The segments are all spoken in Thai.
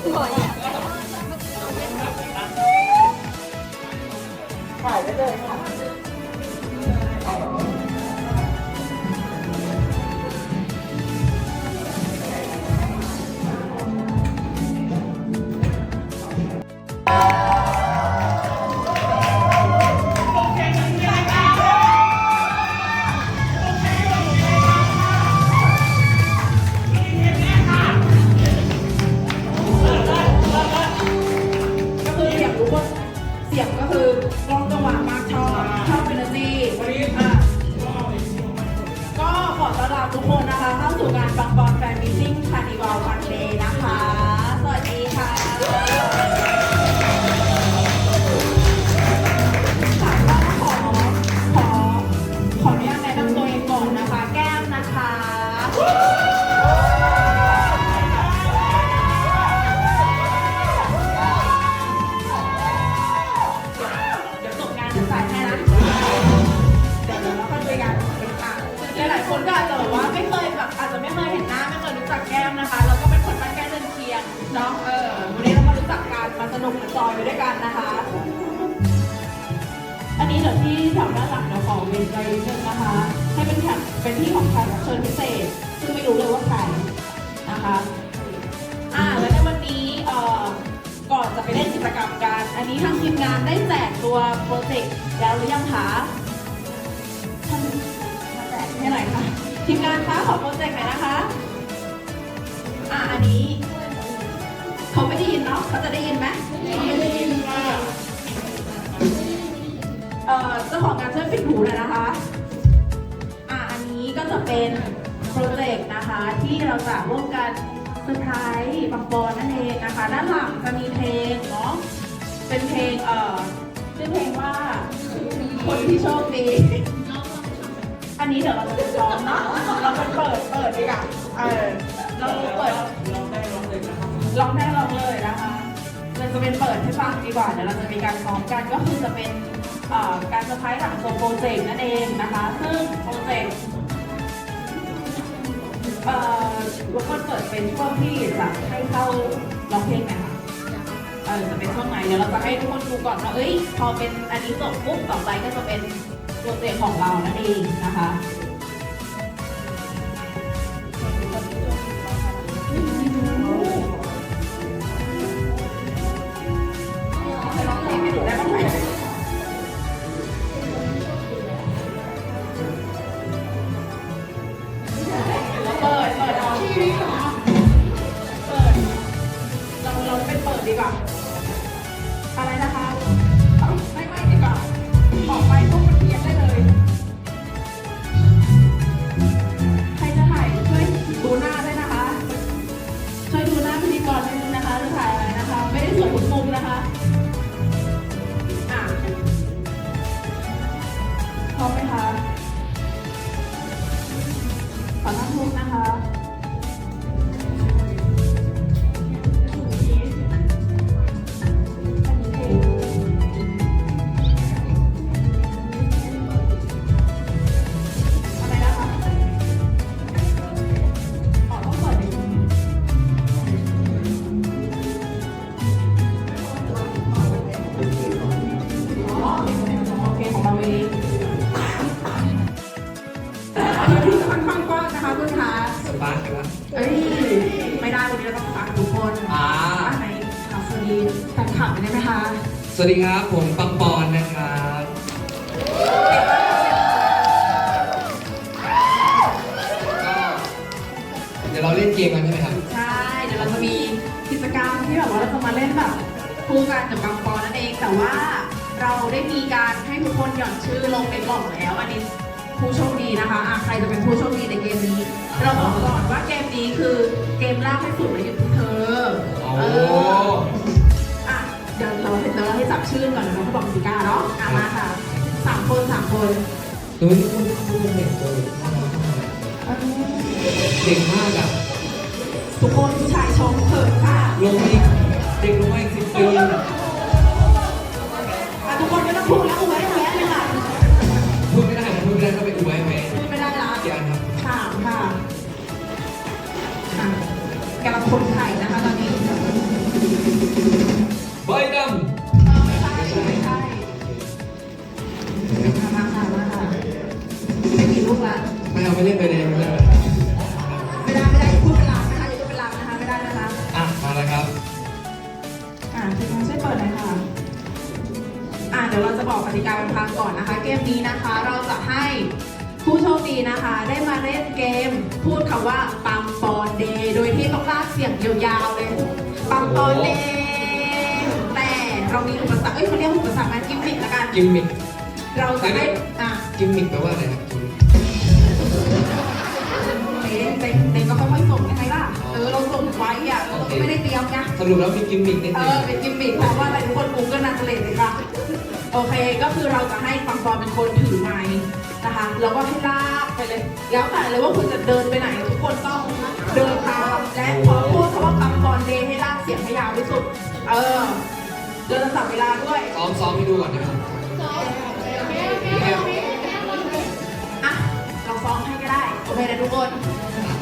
แล้วเหรอลงหมออ สู่การประ คนก็อาจจะแบบว่าไม่เคยแบบอาจจะไม่เคยเห็นหน้าไม่เคยรู้จักแก้มนะคะเราก็เป็นคนบ้านใกล้เรือนเคียงเนาะเออวันนี้เรามารู้จักกันมาสนุกมาจอยไปด้วยกันนะคะ อันนี้เดี๋ยวที่แถวด้านหลังเดี๋ยวขอเว้นไว้นิดนึงนะคะ ให้เป็นแขกเป็นที่ของแขกรับเชิญพิเศษ ซึ่งไม่รู้เลยว่าใครนะคะอ่าแล้วในวันนี้เอ่อก่อนจะไปเล่นกิจกรรมกัน อันนี้ทางทีมงานได้แจกตัวโปรเจกต์แล้วหรือยังคะ ให้หน่อยค่ะทีมงานคะขอโปรเจกต์หน่อยนะคะ อ่าอันนี้เขาไม่ได้ยินเนาะเขาจะได้ยินไหมไม่ได้ยินค่ะเอ่อเจ้าของงานช่วยปิดหูหน่อยนะคะ อะอันนี้ก็จะเป็นโปรเจกต์นะคะ ที่เราจะร่วมกันเซอร์ไพรส์บังบอลนั่นเองนะคะ ด้านหลังจะมีเพลงเนาะเป็นเพลงเอ่อชื่อเพลงว่าคนที่โชคดี อันนี้เดี๋ยวเราจะไปซ้องเนาะเราเป็นเปิดเปิดดีกว่าเออเราเปิดร้องได้ลองเลยนะคะเราจะเป็นเปิดให้ฟังดีกว่าเดี๋ยวเราจะมีการซ้อมกันก็คือจะเป็นการเซอร์ไพรส์หลังจบโปรเจกต์นั่นเองนะคะ ซึ่งโปรเจกต์เอ่อรบกวนเปิดเป็นช่วงที่จะให้เข้าร้องเพลงหน่อยค่ะเออจะเป็นช่วงไหนเดี๋ยวเราจะให้ทุกคนดูก่อนว่าเอ้ย พอเป็นอันนี้จบปุ๊บต่อไปก็จะเป็น ตัวเจกต์ของเรานั่นเองนะคะ คนอ่าอันไหนค่ะสวัสดีแฟนคลับได้ไหมคะสวัสดีครับผมปังปอนนะครับก็เดี๋ยวเราเล่นเกมกันใช่ไหมครับ ใช่เดี๋ยวเราจะมีกิจกรรมที่แบบว่าเราจะมาเล่นแบบคู่กันกับบางปอนั่นเองแต่ว่าเราได้มีการให้ทุกคนหย่อนชื่อลงในกล่องแล้ว อันนี้ผู้โชคดี นะคะอะใครจะเป็นผู้โชคดีในเกมนี้ เราบอกก่อนว่าเกมนี้คือเกมลากให้สุดมาอยู่ที่เธอโอ้เอออะเดี๋ยวเราเดี๋ยวเราให้จับชื่อก่อนเดี๋ยวเราก็บอกกติกาเนาะอะมาค่ะสามคนสามคนดูนี่คุณคุณเป็นเด็กโตน่ารักมากเด็กมากอะทุกคนผู้ชายชมเขินค่ะลงมาอีกเด็กลงมาอีกสิบปี บอกกติกาเป็นทางก่อนนะคะ เกมนี้นะคะเราจะให้ผู้โชคดีนะคะ ได้มาเล่นเกม พูดคำว่าปังปอนเดย์โดยที่ต้องลากเสียงยาวๆเลยปังปอนเดย์แต่เรามีอุปสรรคเอ้ยเขาเรียกอุปสรรคไหมกิมมิคละกันกิมมิคเราจะให้อะกิมมิคแปลว่าอะไรครับกิมมิคเต้เต้เต้ก็ค่อยๆส่งยังไงล่ะเออเราส่งไว้อะเราก็ไม่ได้เตรียมไงสรุปแล้วมีกิมมิคนิดเอนึง อเป็นกิมมิคเพราะว่าอะไรทุกคนกูก็นันเลเลยค่ะ โอเคก็คือเราจะให้ปังปอนเป็นคนถือไม้นะคะแล้วก็ให้ลากไปเลย แล้วแต่เลยว่าคุณจะเดินไปไหนทุกคนต้องเดินตามและพอพูดคำว่าปังปอนเดย์ให้ลากเสียงให้ยาวที่สุด เออเราจะจับเวลาด้วยซ้อมซ้อมให้ดูก่อนนะครับอะเราฟ้องให้ก็ได้โอเคนะทุกคน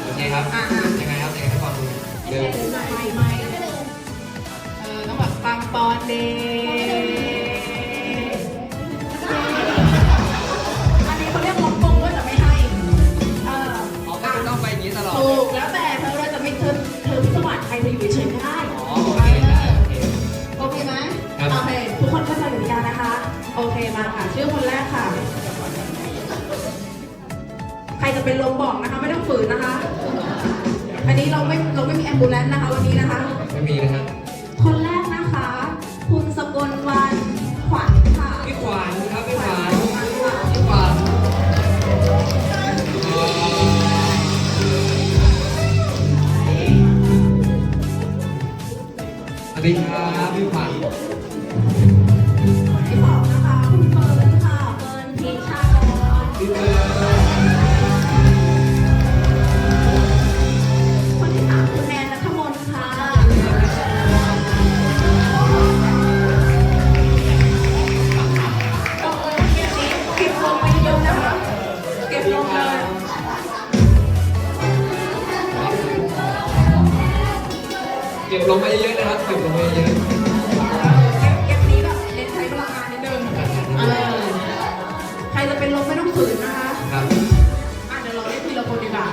โอเคครับอะยังไงครับยังไงให้ฟังดูเร็วไม่ไม่เออต้องแบบปังปอนเดย์ ลอดถูกแล้วแต่เธอเราจะไม่เธอเธอพิสวัสดิ์ใครจะอยู่เฉยๆก็ได้อ๋อโอเคได้โอเค โอเคไหมครับ โอเคทุกคนเข้าใจกติกานะคะ โอเคมาค่ะ ชื่อคนแรกค่ะ ใครจะเป็นลมบอกนะคะ ไม่ต้องฝืนนะคะ อันนี้เราไม่เราไม่มีแอมบูเลนซ์นะคะวันนี้นะคะ ไม่มีนะครับ คนแรก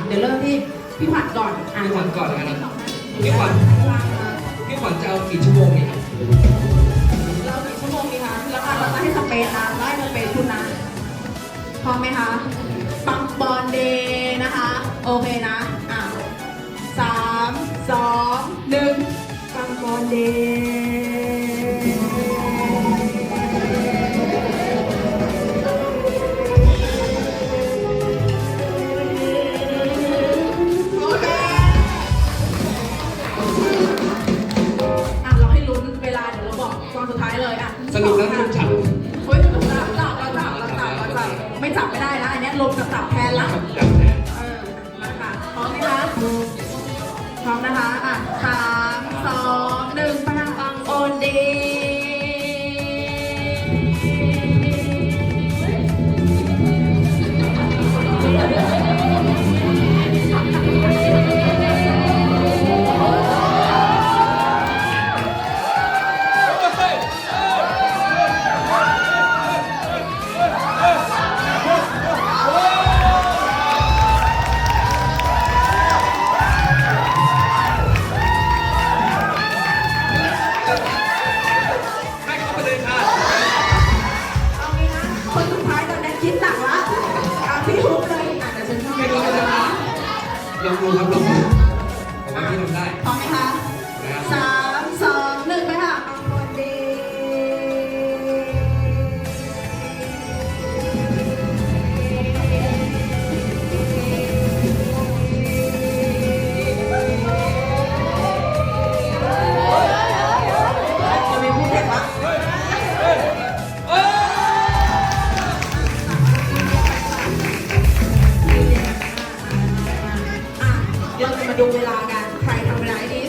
เดี๋ยวเริ่มที่พี่ขวัญก่อนอะพี่ขวัญก่อนแล้วกันนะพี่ขวัญวางมาพี่ขวัญจะเอากี่ชั่วโมงเนี่ยเรากี่ชั่วโมงดีคะแล้วอะเราจะให้สเปนนะไล่สเปนคุณนะพร้อมไหมคะปังบอลเดย์นะคะ โอเคนะอะสามสองหนึ่งปังบอลเดย์ ปั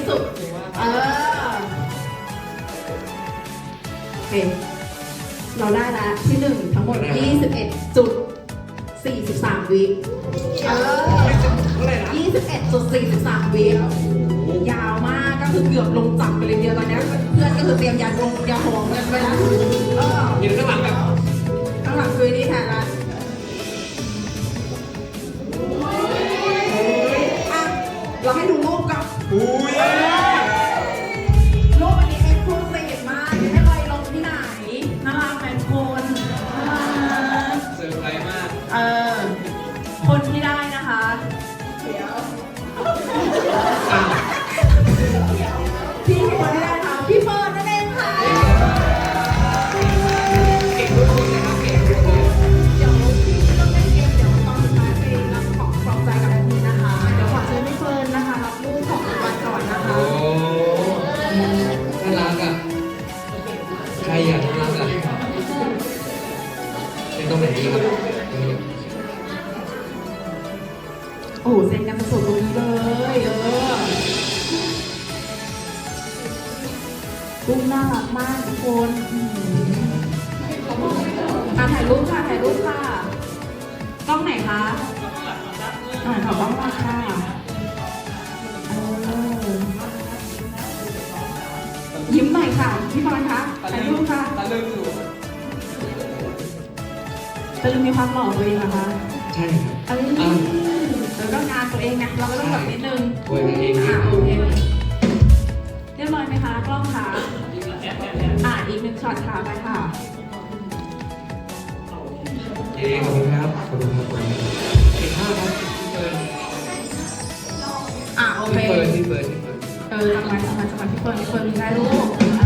สุดเออโอเคเราได้ละที่หนึ่งทั้งหมด 21จุด43 วิเออ21จุด43 วิยาวมากก็คือเกือบลงจับไปเลยเดียวตอนนี้เพื่อนก็คือเตรียมยาลงยาหอมกันไปแล้วเออยู่ข้างหลังแบบข้างหลังคือนี่แทนละ รูปน่ารักมากทุกคนอืมอะถ่ายรูปค่ะถ่ายรูปค่ะกล้องไหนคะอ่าขอกล้องมาค่ะเออยิ้มหน่อยค่ะพี่บอลคะถ่ายรูปค่ะตะลึงอยู่จะลืมมีความหล่อตัวเองเหรอคะใช่ครับเออเออก็งานตัวเองนะเราก็ต้องแบบนิดนึงโวยกันเองอะเองโอเคเรี ยบร้อยไหมคะกล้องคะอ่าอีกหนึ่งช็อตค่ะไปค่ะเองขอบคุณครับขอบคุณครับขอบคุณครับเก่งมากครับพี่เฟิร์นอะโอเคพี่เฟิร์นพี่เฟิร์นพี่เฟิร์นเออทำไมทำไมทำไมพี่เฟิร์นพี่เฟิร์นมีได้ลูก